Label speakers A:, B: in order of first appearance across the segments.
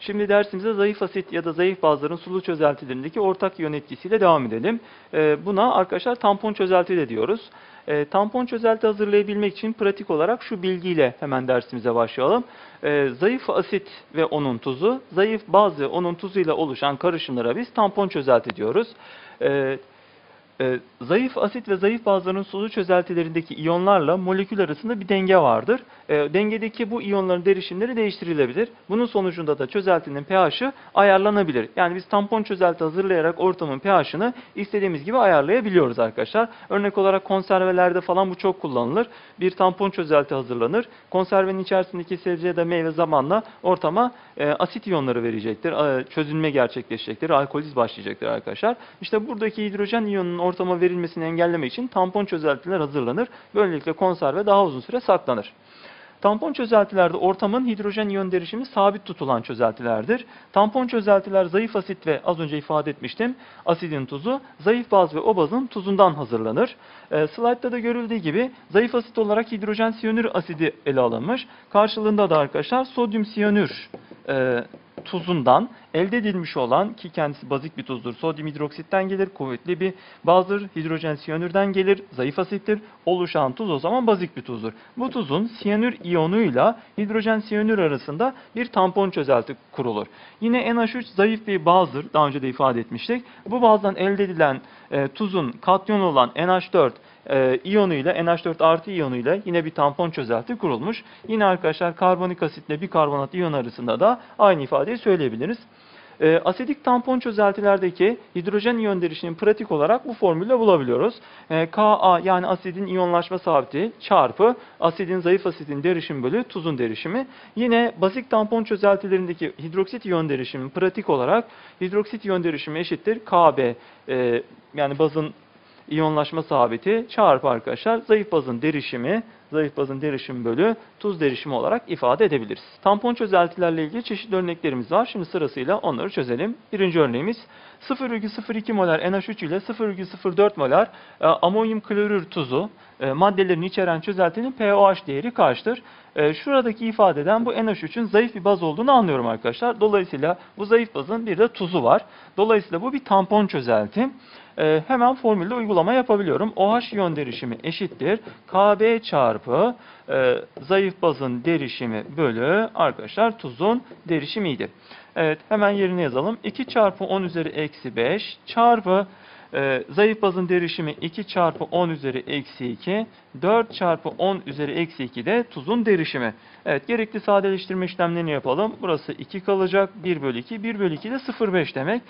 A: Şimdi dersimize zayıf asit ya da zayıf bazların sulu çözeltilerindeki ortak iyon etkisiyle devam edelim. Ee, buna arkadaşlar tampon çözelti de diyoruz. Ee, tampon çözelti hazırlayabilmek için pratik olarak şu bilgiyle hemen dersimize başlayalım. Ee, zayıf asit ve onun tuzu, zayıf baz ve onun tuzuyla oluşan karışımlara biz tampon çözelti diyoruz. E, zayıf asit ve zayıf bazların sulu çözeltilerindeki iyonlarla molekül arasında bir denge vardır. E, dengedeki bu iyonların derişimleri değiştirilebilir. Bunun sonucunda da çözeltinin pH'i ayarlanabilir. Yani biz tampon çözelti hazırlayarak ortamın pH'ını istediğimiz gibi ayarlayabiliyoruz arkadaşlar. Örnek olarak konservelerde falan bu çok kullanılır. Bir tampon çözelti hazırlanır. Konservenin içerisindeki sebze ya da meyve zamanla ortama e, asit iyonları verecektir. E, çözünme gerçekleşecektir. Alkoliz başlayacaktır arkadaşlar. İşte buradaki hidrojen iyonunun ortama verilmesini engellemek için tampon çözeltiler hazırlanır. Böylelikle konserve daha uzun süre saklanır. Tampon çözeltilerde ortamın hidrojen iyon derişimi sabit tutulan çözeltilerdir. Tampon çözeltiler zayıf asit ve az önce ifade etmiştim asidin tuzu, zayıf baz ve o bazın tuzundan hazırlanır. E, slaytta da görüldüğü gibi zayıf asit olarak hidrojen siyanür asidi ele alınmış. Karşılığında da arkadaşlar sodyum siyanür e, tuzundan elde edilmiş olan ki kendisi bazik bir tuzdur. Sodyum hidroksitten gelir, kuvvetli bir bazdır. Hidrojen siyanürden gelir, zayıf asittir. Oluşan tuz o zaman bazik bir tuzdur. Bu tuzun siyanür iyonuyla hidrojen siyanür arasında bir tampon çözelti kurulur. Yine NH3 zayıf bir bazdır. Daha önce de ifade etmiştik. Bu bazdan elde edilen e, tuzun katyonu olan NH4 e, iyonuyla NH4 artı iyonuyla yine bir tampon çözelti kurulmuş. Yine arkadaşlar karbonik asitle bir karbonat iyon arasında da aynı ifadeyi söyleyebiliriz. E, asidik tampon çözeltilerdeki hidrojen iyon derişimini pratik olarak bu formülle bulabiliyoruz. E, Ka yani asidin iyonlaşma sabiti çarpı asidin zayıf asidin derişimi bölü tuzun derişimi. Yine bazik tampon çözeltilerindeki hidroksit iyon derişimi pratik olarak hidroksit iyon derişimi eşittir Kb e, yani bazın iyonlaşma sabiti çarpı arkadaşlar zayıf bazın derişimi, zayıf bazın derişimi bölü tuz derişimi olarak ifade edebiliriz. Tampon çözeltilerle ilgili çeşitli örneklerimiz var. Şimdi sırasıyla onları çözelim. Birinci örneğimiz 0,02 molar NH3 ile 0,04 molar e, amonyum klorür tuzu e, maddelerini içeren çözeltinin pOH değeri kaçtır? E, şuradaki ifadeden bu NH3'ün zayıf bir baz olduğunu anlıyorum arkadaşlar. Dolayısıyla bu zayıf bazın bir de tuzu var. Dolayısıyla bu bir tampon çözelti. E, hemen formülde uygulama yapabiliyorum. OH iyon derişimi eşittir. Kb çarpı e, zayıf bazın derişimi bölü arkadaşlar tuzun derişimiydi. Evet hemen yerine yazalım. 2 çarpı 10 üzeri eksi 5 çarpı e, zayıf bazın derişimi 2 çarpı 10 üzeri eksi 2, 4 çarpı 10 üzeri eksi 2 de tuzun derişimi. Evet gerekli sadeleştirme işlemlerini yapalım. Burası 2 kalacak. 1 bölü 2. 1 bölü 2 de 0,5 demek.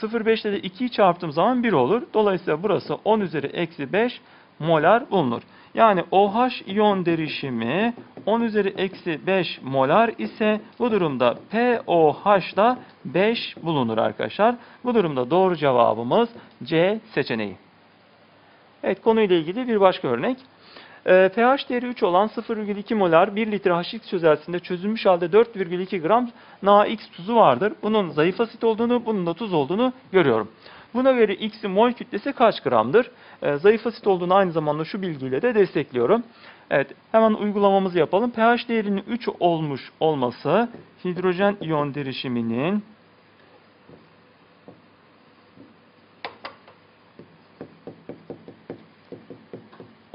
A: 0,5 ile de 2'yi çarptığım zaman 1 olur. Dolayısıyla burası 10 üzeri eksi 5 molar bulunur. Yani OH iyon derişimi 10 üzeri eksi 5 molar ise bu durumda POH da 5 bulunur arkadaşlar. Bu durumda doğru cevabımız C seçeneği. Evet konuyla ilgili bir başka örnek. E, pH değeri 3 olan 0,2 molar 1 litre H2 çözeltisinde çözülmüş halde 4,2 gram NaX tuzu vardır. Bunun zayıf asit olduğunu, bunun da tuz olduğunu görüyorum. Buna göre X'in mol kütlesi kaç gramdır? E, zayıf asit olduğunu aynı zamanda şu bilgiyle de destekliyorum. Evet, hemen uygulamamızı yapalım. pH değerinin 3 olmuş olması hidrojen iyon derişiminin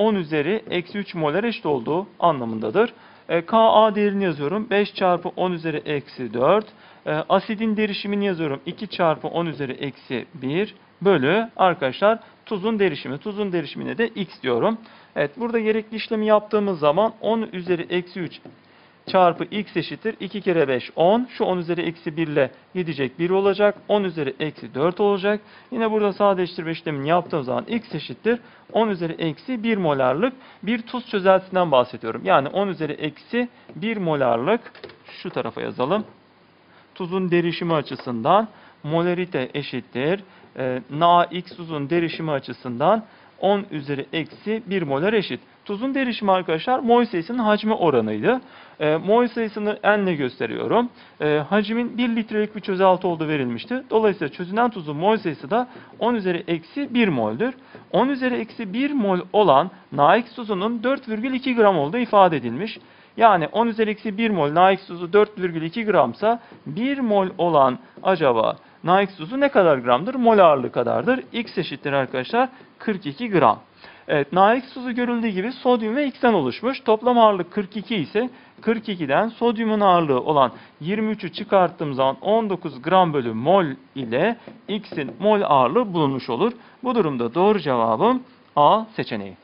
A: ...10 üzeri eksi 3 molar eşit olduğu anlamındadır. E, Ka değerini yazıyorum. 5 çarpı 10 üzeri eksi 4. E, asidin derişimini yazıyorum. 2 çarpı 10 üzeri eksi 1 bölü arkadaşlar tuzun derişimi. Tuzun derişimine de x diyorum. Evet burada gerekli işlemi yaptığımız zaman 10 üzeri eksi 3 çarpı x eşittir. 2 kere 5 10. Şu 10 üzeri eksi 1 ile gidecek 1 olacak. 10 üzeri eksi 4 olacak. Yine burada sadeleştirme işlemini yaptığım zaman x eşittir. 10 üzeri eksi 1 molarlık bir tuz çözeltisinden bahsediyorum. Yani 10 üzeri eksi 1 molarlık şu tarafa yazalım. Tuzun derişimi açısından molarite eşittir. E, NaX tuzun derişimi açısından 10 üzeri eksi 1 molar eşit. Tuzun derişimi arkadaşlar mol sayısının hacmi oranıydı. E, mol sayısını n ile gösteriyorum. E, hacmin 1 litrelik bir çözelti olduğu verilmişti. Dolayısıyla çözünen tuzun mol sayısı da 10 üzeri eksi 1 mol'dür. 10 üzeri eksi 1 mol olan NaX tuzunun 4,2 gram olduğu ifade edilmiş. Yani 10 üzeri eksi 1 mol NaX tuzu 4,2 gramsa 1 mol olan acaba NaX tuzu ne kadar gramdır? Mol ağırlığı kadardır. X eşittir arkadaşlar 42 gram. Evet, NaX tuzu görüldüğü gibi sodyum ve X'ten oluşmuş. Toplam ağırlık 42 ise 42'den sodyumun ağırlığı olan 23'ü çıkarttığım zaman 19 gram bölü mol ile X'in mol ağırlığı bulunmuş olur. Bu durumda doğru cevabım A seçeneği.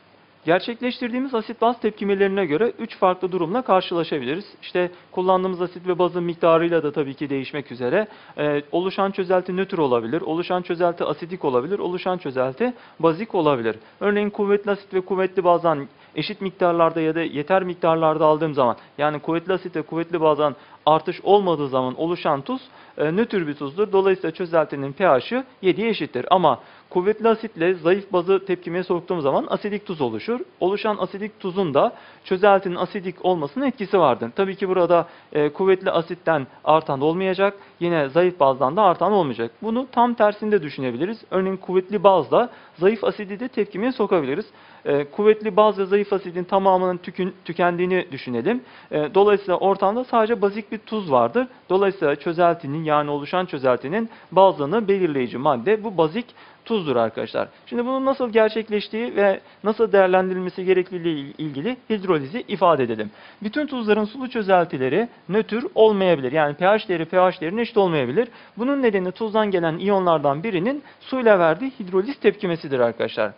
A: Gerçekleştirdiğimiz asit baz tepkimelerine göre 3 farklı durumla karşılaşabiliriz. İşte kullandığımız asit ve bazın miktarıyla da tabii ki değişmek üzere. Ee, oluşan çözelti nötr olabilir, oluşan çözelti asidik olabilir, oluşan çözelti bazik olabilir. Örneğin kuvvetli asit ve kuvvetli bazdan eşit miktarlarda ya da yeter miktarlarda aldığım zaman yani kuvvetli asit ve kuvvetli bazdan artış olmadığı zaman oluşan tuz e, nötr bir tuzdur. Dolayısıyla çözeltinin pH'i 7'ye eşittir. Ama kuvvetli asitle zayıf bazı tepkimeye soktuğum zaman asidik tuz oluşur. Oluşan asidik tuzun da çözeltinin asidik olmasının etkisi vardır. Tabii ki burada e, kuvvetli asitten artan olmayacak. Yine zayıf bazdan da artan olmayacak. Bunu tam tersinde düşünebiliriz. Örneğin kuvvetli bazla zayıf asidi de tepkimeye sokabiliriz. E, kuvvetli baz ve zayıf asidin tamamının tükün, tükendiğini düşünelim. E, dolayısıyla ortamda sadece bazik bir tuz vardır. Dolayısıyla çözeltinin yani oluşan çözeltinin bazlığını belirleyici madde bu bazik tuzdur arkadaşlar. Şimdi bunun nasıl gerçekleştiği ve nasıl değerlendirilmesi gerekliliği ile ilgili hidrolizi ifade edelim. Bütün tuzların sulu çözeltileri nötr olmayabilir. Yani pH değeri pH değerine eşit olmayabilir. Bunun nedeni tuzdan gelen iyonlardan birinin suyla verdiği hidroliz tepkimesidir arkadaşlar.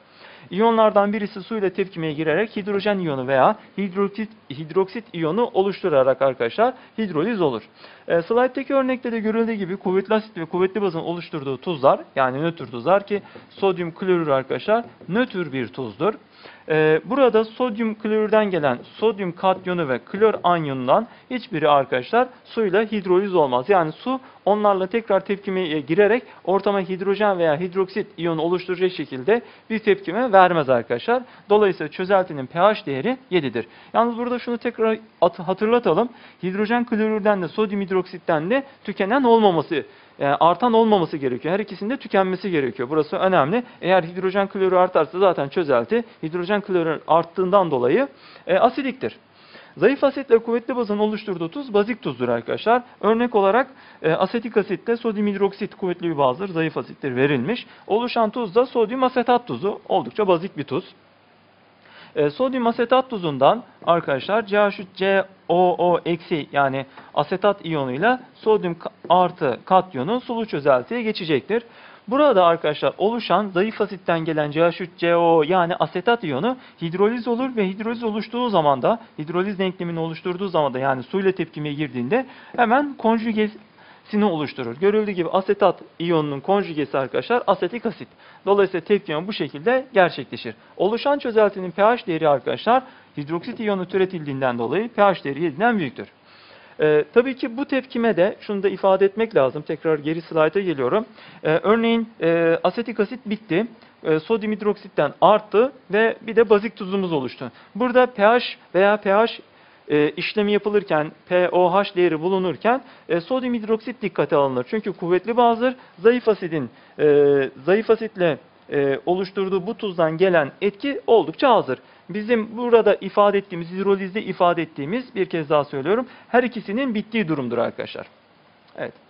A: İyonlardan birisi suyla tepkimeye girerek hidrojen iyonu veya hidroksit, hidroksit iyonu oluşturarak arkadaşlar hidroliz olur. E, slayttaki örnekte de görüldüğü gibi kuvvetli asit ve kuvvetli bazın oluşturduğu tuzlar yani nötr tuzlar ki sodyum klorür arkadaşlar nötr bir tuzdur. Ee, burada sodyum klorürden gelen sodyum katyonu ve klor anyonundan hiçbiri arkadaşlar suyla hidroliz olmaz. Yani su onlarla tekrar tepkimeye girerek ortama hidrojen veya hidroksit iyonu oluşturacak şekilde bir tepkime vermez arkadaşlar. Dolayısıyla çözeltinin pH değeri 7'dir. Yalnız burada şunu tekrar hatırlatalım. Hidrojen klorürden de sodyum hidroksitten de tükenen olmaması e, artan olmaması gerekiyor. Her ikisinde tükenmesi gerekiyor. Burası önemli. Eğer hidrojen klorü artarsa zaten çözelti hidrojen klorü arttığından dolayı e, asidiktir. Zayıf asit ve kuvvetli bazın oluşturduğu tuz bazik tuzdur arkadaşlar. Örnek olarak e, asetik asitte sodyum hidroksit kuvvetli bir bazdır, zayıf asittir verilmiş. Oluşan tuz da sodyum asetat tuzu. Oldukça bazik bir tuz. E, sodyum asetat tuzundan arkadaşlar CH3COO eksi yani asetat iyonuyla sodyum artı katyonu sulu çözeltiye geçecektir. Burada arkadaşlar oluşan zayıf asitten gelen CH3COO yani asetat iyonu hidroliz olur ve hidroliz oluştuğu zaman da hidroliz denklemini oluşturduğu zaman da yani suyla tepkimeye girdiğinde hemen konjüge sini oluşturur. Görüldüğü gibi asetat iyonunun konjugesi arkadaşlar asetik asit. Dolayısıyla tepkime bu şekilde gerçekleşir. Oluşan çözeltinin pH değeri arkadaşlar hidroksit iyonu türetildiğinden dolayı pH değeri 7'den büyüktür. Ee, tabii ki bu tepkime de şunu da ifade etmek lazım. Tekrar geri slayta geliyorum. Ee, örneğin e, asetik asit bitti. E, sodyum hidroksitten arttı ve bir de bazik tuzumuz oluştu. Burada pH veya pH e, işlemi yapılırken pOH değeri bulunurken e, sodyum hidroksit dikkate alınır. Çünkü kuvvetli bazdır. Zayıf asidin e, zayıf asitle e, oluşturduğu bu tuzdan gelen etki oldukça azdır. Bizim burada ifade ettiğimiz, hidrolizde ifade ettiğimiz bir kez daha söylüyorum. Her ikisinin bittiği durumdur arkadaşlar. Evet.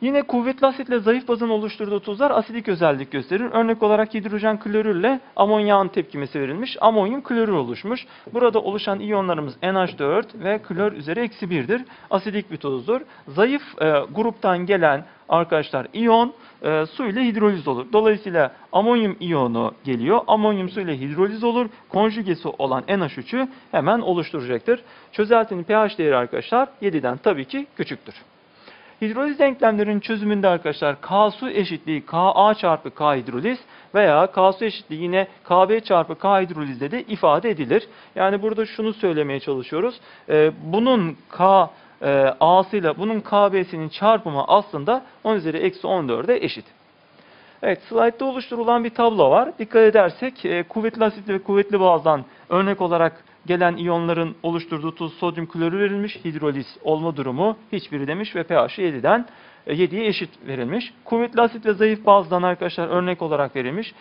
A: Yine kuvvetli asitle zayıf bazın oluşturduğu tuzlar asidik özellik gösterir. Örnek olarak hidrojen klorürle amonyağın tepkimesi verilmiş. Amonyum klorür oluşmuş. Burada oluşan iyonlarımız NH4 ve klor üzeri eksi 1'dir. Asidik bir tuzdur. Zayıf e, gruptan gelen arkadaşlar iyon e, su ile hidroliz olur. Dolayısıyla amonyum iyonu geliyor. Amonyum su ile hidroliz olur. Konjugesi olan NH3'ü hemen oluşturacaktır. Çözeltinin pH değeri arkadaşlar 7'den tabii ki küçüktür. Hidroliz denklemlerinin çözümünde arkadaşlar K su eşitliği Ka çarpı K hidroliz veya K su eşitliği yine Kb çarpı K hidrolizde de ifade edilir. Yani burada şunu söylemeye çalışıyoruz. Ee, bunun K e, A'sıyla bunun KB'sinin çarpımı aslında 10 üzeri eksi 14'e eşit. Evet, slaytta oluşturulan bir tablo var. Dikkat edersek e, kuvvetli asit ve kuvvetli bazdan örnek olarak gelen iyonların oluşturduğu tuz sodyum klorür verilmiş. Hidroliz olma durumu hiçbiri demiş ve pH'i 7'den 7'ye eşit verilmiş. Kuvvetli asit ve zayıf bazdan arkadaşlar örnek olarak verilmiş.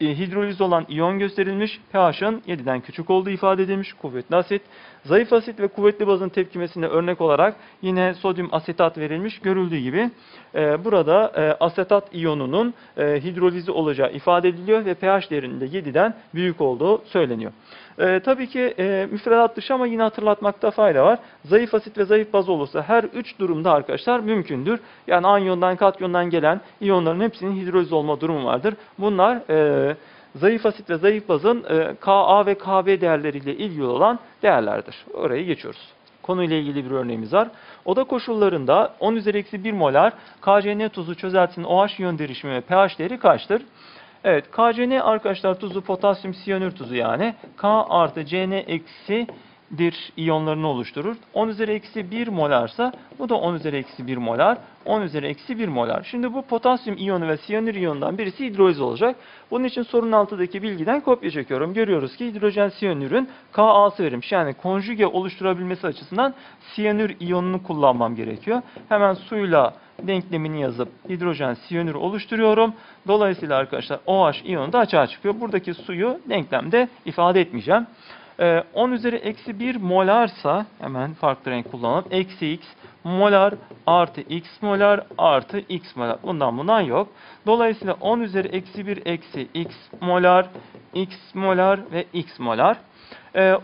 A: E, hidroliz olan iyon gösterilmiş. pH'ın 7'den küçük olduğu ifade edilmiş. Kuvvetli asit. Zayıf asit ve kuvvetli bazın tepkimesine örnek olarak yine sodyum asetat verilmiş. Görüldüğü gibi e, burada e, asetat iyonunun e, hidrolizi olacağı ifade ediliyor ve pH değerinde 7'den büyük olduğu söyleniyor. E, tabii ki e, müfredat dışı ama yine hatırlatmakta fayda var. Zayıf asit ve zayıf baz olursa her üç durumda arkadaşlar mümkündür. Yani anyondan, katyondan gelen iyonların hepsinin hidroliz olma durumu vardır. Bunlar e, zayıf asit ve zayıf bazın e, Ka ve Kb değerleriyle ilgili olan değerlerdir. Orayı geçiyoruz. Konuyla ilgili bir örneğimiz var. Oda koşullarında 10 üzeri eksi 1 molar KCN tuzu çözeltisinin OH iyon derişimi ve pH değeri kaçtır? Evet, KCN arkadaşlar tuzu potasyum siyanür tuzu yani. K artı Cn eksi dir iyonlarını oluşturur. 10 üzeri eksi 1 molarsa bu da 10 üzeri eksi 1 molar. 10 üzeri eksi 1 molar. Şimdi bu potasyum iyonu ve siyanür iyonundan birisi hidroliz olacak. Bunun için sorunun altındaki bilgiden kopya çekiyorum. Görüyoruz ki hidrojen siyanürün Ka'sı verilmiş. Yani konjüge oluşturabilmesi açısından siyanür iyonunu kullanmam gerekiyor. Hemen suyla denklemini yazıp hidrojen siyanür oluşturuyorum. Dolayısıyla arkadaşlar OH iyonu da açığa çıkıyor. Buradaki suyu denklemde ifade etmeyeceğim. Ee, 10 üzeri eksi 1 molarsa hemen farklı renk kullanalım. Eksi x molar artı x molar artı x molar. Bundan bundan yok. Dolayısıyla 10 üzeri eksi 1 eksi x molar, x molar ve x molar. Ee,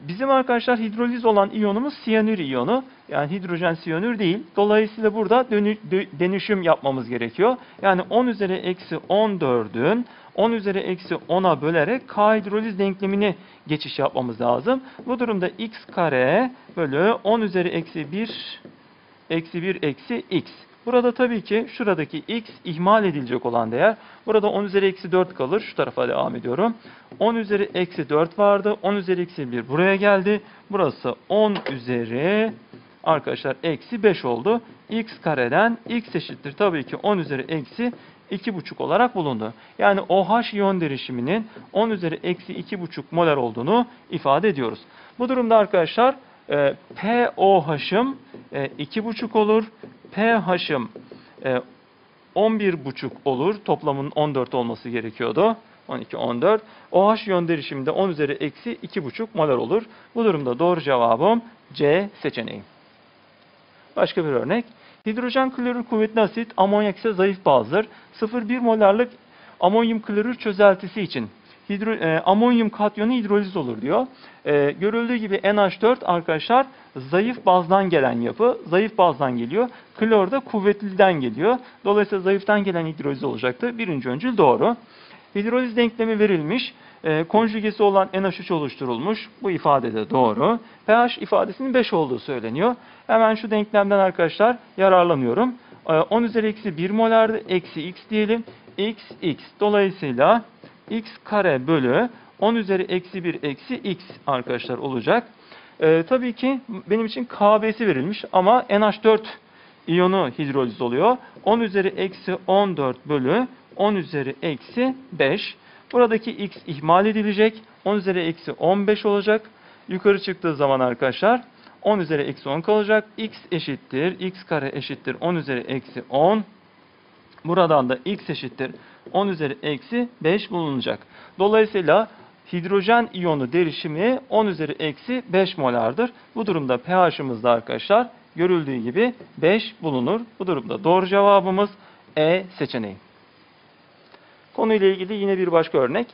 A: Bizim arkadaşlar hidroliz olan iyonumuz siyanür iyonu. Yani hidrojen siyanür değil. Dolayısıyla burada dönü- dö- dönüşüm yapmamız gerekiyor. Yani 10 üzeri eksi 14'ün 10 üzeri eksi 10'a bölerek K hidroliz denklemini geçiş yapmamız lazım. Bu durumda x kare bölü 10 üzeri eksi 1 eksi 1 eksi x. Burada tabii ki şuradaki x ihmal edilecek olan değer. Burada 10 üzeri eksi 4 kalır. Şu tarafa devam ediyorum. 10 üzeri eksi 4 vardı. 10 üzeri eksi 1 buraya geldi. Burası 10 üzeri arkadaşlar eksi 5 oldu. x kareden x eşittir. Tabii ki 10 üzeri eksi 2,5 olarak bulundu. Yani OH iyon derişiminin 10 üzeri eksi 2,5 molar olduğunu ifade ediyoruz. Bu durumda arkadaşlar e, POH'ım e, 2,5 olur. pH'ım e, 11,5 olur. Toplamının 14 olması gerekiyordu. 12, 14. OH iyon derişiminde 10 üzeri eksi 2,5 molar olur. Bu durumda doğru cevabım C seçeneği. Başka bir örnek. Hidrojen klorür kuvvetli asit amonyak ise zayıf bazdır. 0,1 molarlık amonyum klorür çözeltisi için hidro, e, amonyum katyonu hidroliz olur diyor. E, görüldüğü gibi NH4 arkadaşlar zayıf bazdan gelen yapı. Zayıf bazdan geliyor. Klor da kuvvetliden geliyor. Dolayısıyla zayıftan gelen hidroliz olacaktı. Birinci öncül doğru. Hidroliz denklemi verilmiş. E, konjugesi olan NH3 oluşturulmuş. Bu ifade de doğru. pH ifadesinin 5 olduğu söyleniyor. Hemen şu denklemden arkadaşlar yararlanıyorum. E, 10 üzeri eksi 1 molardı. Eksi x diyelim. x, x. Dolayısıyla x kare bölü 10 üzeri eksi 1 eksi x arkadaşlar olacak. E, tabii ki benim için KB'si verilmiş ama NH4 iyonu hidroliz oluyor. 10 üzeri eksi 14 bölü 10 üzeri eksi 5. Buradaki x ihmal edilecek. 10 üzeri eksi 15 olacak. Yukarı çıktığı zaman arkadaşlar 10 üzeri eksi 10 kalacak. x eşittir. x kare eşittir 10 üzeri eksi 10. Buradan da x eşittir 10 üzeri eksi 5 bulunacak. Dolayısıyla hidrojen iyonu derişimi 10 üzeri eksi 5 molardır. Bu durumda pH'ımız da arkadaşlar görüldüğü gibi 5 bulunur. Bu durumda doğru cevabımız E seçeneği. Konuyla ilgili yine bir başka örnek.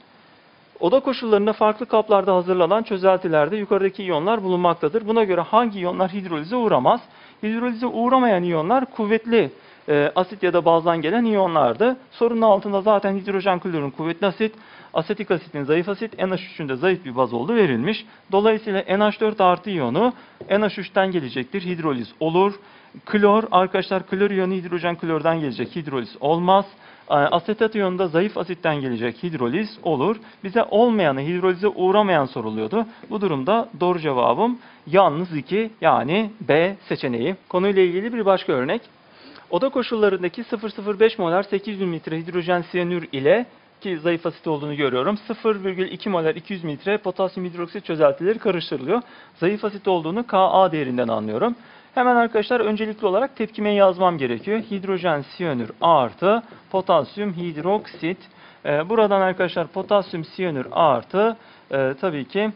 A: Oda koşullarında farklı kaplarda hazırlanan çözeltilerde yukarıdaki iyonlar bulunmaktadır. Buna göre hangi iyonlar hidrolize uğramaz? Hidrolize uğramayan iyonlar kuvvetli e, asit ya da bazdan gelen iyonlardı. Sorunun altında zaten hidrojen klorun kuvvetli asit, asetik asitin zayıf asit, NH3'ün de zayıf bir baz olduğu verilmiş. Dolayısıyla NH4 artı iyonu NH3'ten gelecektir. Hidroliz olur. Klor, arkadaşlar klor iyonu hidrojen klordan gelecek. Hidroliz olmaz. E, Asetat iyonu da zayıf asitten gelecek hidroliz olur. Bize olmayanı, hidrolize uğramayan soruluyordu. Bu durumda doğru cevabım yalnız 2 yani B seçeneği. Konuyla ilgili bir başka örnek. Oda koşullarındaki 0,05 molar 800 mililitre hidrojen siyanür ile ki zayıf asit olduğunu görüyorum. 0,2 molar 200 mililitre potasyum hidroksit çözeltileri karıştırılıyor. Zayıf asit olduğunu Ka değerinden anlıyorum. Hemen arkadaşlar öncelikli olarak tepkimeyi yazmam gerekiyor. Hidrojen siyanür artı potasyum hidroksit. Ee, buradan arkadaşlar potasyum siyanür artı e, tabii ki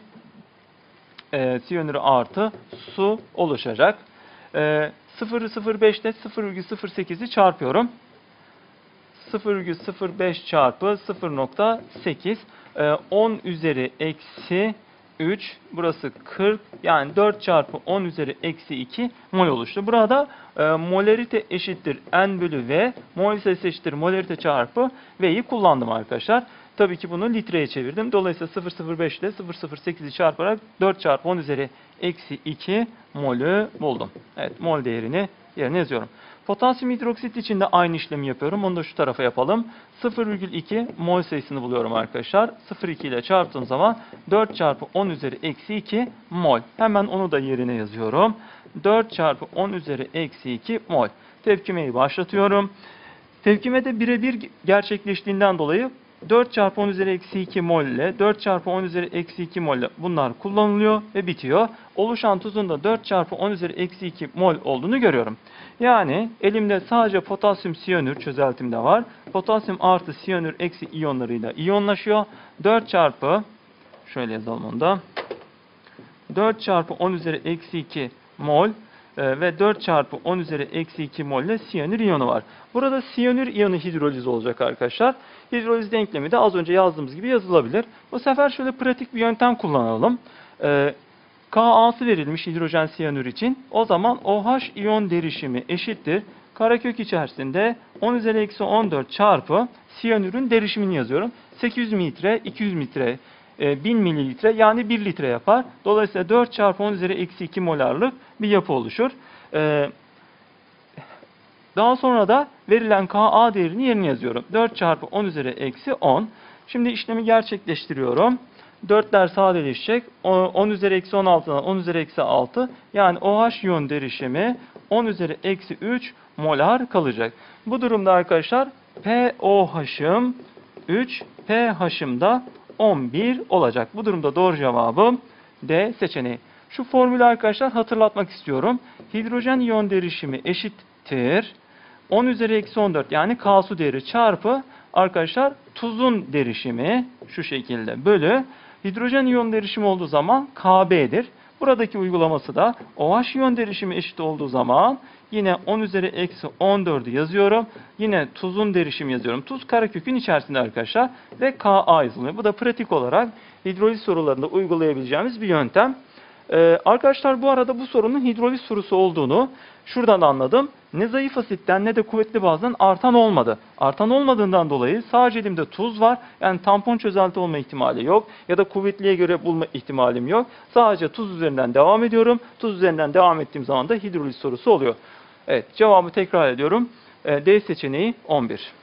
A: e, siyanürü artı su oluşacak. E, 0,05 ile 0,08'i çarpıyorum. 0,05 çarpı 0,8 e, 10 üzeri eksi 3 burası 40 yani 4 çarpı 10 üzeri eksi 2 mol oluştu. Burada e, molarite eşittir n bölü v mol sayısı eşittir molarite çarpı v'yi kullandım arkadaşlar. Tabii ki bunu litreye çevirdim. Dolayısıyla 0,05 ile 0,08'i çarparak 4 çarpı 10 üzeri eksi 2 molü buldum. Evet mol değerini yerine yazıyorum. Potasyum hidroksit için de aynı işlemi yapıyorum. Onu da şu tarafa yapalım. 0,2 mol sayısını buluyorum arkadaşlar. 0,2 ile çarptığım zaman 4 çarpı 10 üzeri eksi 2 mol. Hemen onu da yerine yazıyorum. 4 çarpı 10 üzeri eksi 2 mol. Tepkimeyi başlatıyorum. Tepkime de birebir gerçekleştiğinden dolayı 4 çarpı 10 üzeri eksi 2 mol ile 4 çarpı 10 üzeri eksi 2 mol ile bunlar kullanılıyor ve bitiyor. Oluşan tuzun da 4 çarpı 10 üzeri eksi 2 mol olduğunu görüyorum. Yani elimde sadece potasyum siyanür çözeltimde var. Potasyum artı siyanür eksi iyonlarıyla iyonlaşıyor. 4 çarpı şöyle yazalım onu da. 4 çarpı 10 üzeri eksi 2 mol ve 4 çarpı 10 üzeri eksi 2 mol ile siyanür iyonu var. Burada siyanür iyonu hidroliz olacak arkadaşlar. Hidroliz denklemi de az önce yazdığımız gibi yazılabilir. Bu sefer şöyle pratik bir yöntem kullanalım. E, Ka'sı verilmiş hidrojen siyanür için. O zaman OH iyon derişimi eşittir. Karekök içerisinde 10 üzeri eksi 14 çarpı siyanürün derişimini yazıyorum. 800 mililitre, 200 mililitre, e, 1000 mililitre yani 1 litre yapar. Dolayısıyla 4 çarpı 10 üzeri eksi 2 molarlık bir yapı oluşur. E, Daha sonra da verilen Ka değerini yerine yazıyorum. 4 çarpı 10 üzeri eksi 10. Şimdi işlemi gerçekleştiriyorum. 4'ler sadeleşecek. O- 10 üzeri eksi 16'dan 10 üzeri eksi 6. Yani OH iyon derişimi 10 üzeri eksi 3 molar kalacak. Bu durumda arkadaşlar POH'ım 3, pH'ım da 11 olacak. Bu durumda doğru cevabım D seçeneği. Şu formülü arkadaşlar hatırlatmak istiyorum. Hidrojen iyon derişimi eşittir. 10 üzeri eksi 14 yani K su değeri çarpı arkadaşlar tuzun derişimi şu şekilde bölü hidrojen iyon derişimi olduğu zaman KB'dir. Buradaki uygulaması da OH iyon derişimi eşit olduğu zaman yine 10 üzeri eksi 14'ü yazıyorum. Yine tuzun derişimi yazıyorum. Tuz karekökün içerisinde arkadaşlar ve Ka yazılıyor. Bu da pratik olarak hidroliz sorularında uygulayabileceğimiz bir yöntem. Ee, arkadaşlar bu arada bu sorunun hidroliz sorusu olduğunu şuradan anladım. Ne zayıf asitten ne de kuvvetli bazdan artan olmadı. Artan olmadığından dolayı sadece elimde tuz var. Yani tampon çözelti olma ihtimali yok. Ya da kuvvetliye göre bulma ihtimalim yok. Sadece tuz üzerinden devam ediyorum. Tuz üzerinden devam ettiğim zaman da hidroliz sorusu oluyor. Evet cevabı tekrar ediyorum. Ee, D seçeneği 11.